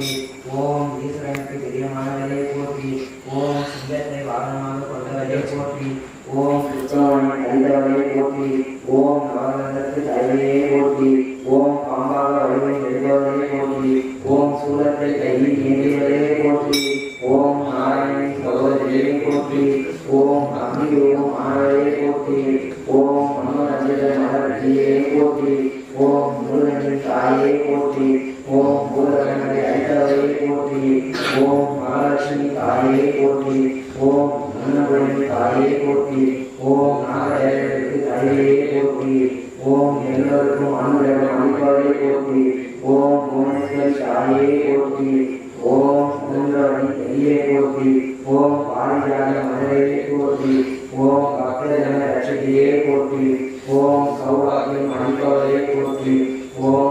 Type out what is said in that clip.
कोटि ओम ईश्वरनति विद्यमानवले कोटि ओम सिंहते वाहनमानो कोटवले कोटि ओम कृष्णवले कोटि ओम नवनंदति तैले कोटि ओम पांबाला वले निर्वले कोटि ओम सूरते तैली नेले कोटि ओम नारायण भगवते कोटि ओम अग्नि ओम आरे कोटि ओम मनोरंजन महर्षिये कोटि ओम मुरलीकाये कोटि पोटी ओम महालक्ष्मी काले पोटी ओम धनवरी काले पोटी ओम नारायण काले पोटी ओम எல்லோருக்கும் அனுரவ அனுபவே போட்டி ஓம் புவனேஸ்வரி சாயே போட்டி ஓம் சுந்தரவணி பெரியே போட்டி ஓம் பாரிஜாத மதுரையே போட்டி ஓம் பக்தஜன ரட்சகியே போட்டி ஓம் சௌபாகியம் அனுபவே போட்டி ஓம்